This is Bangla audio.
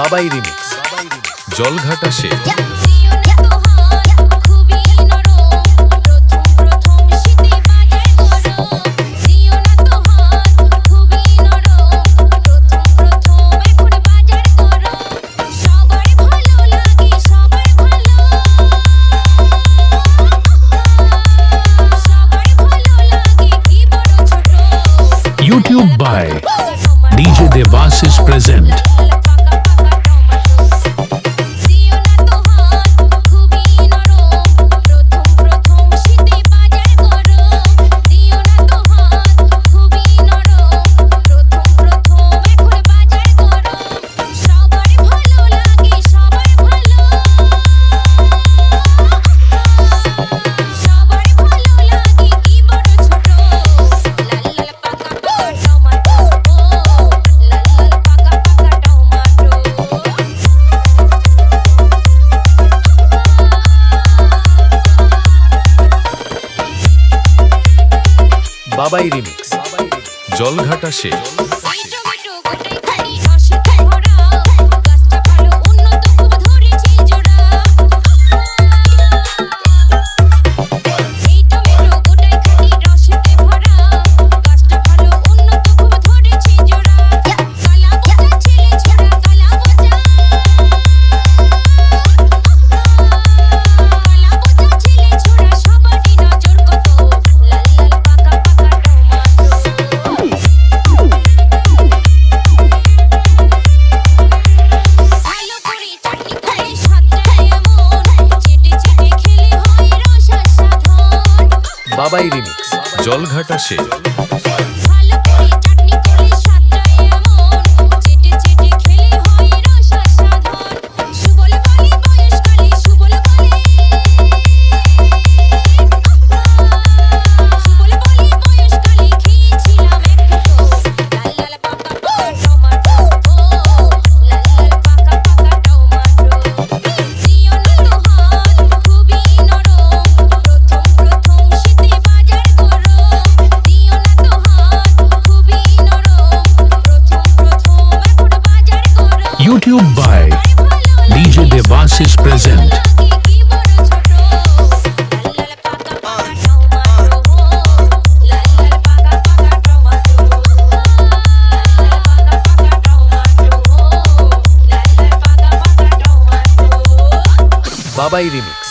বাবাই রিমিক্স জলঘাটা সে YouTube by DJ Devasis present. Babai remix. Jalghata say Babai remix. Jalghata সে YouTube by DJ Devasis present. Babai remix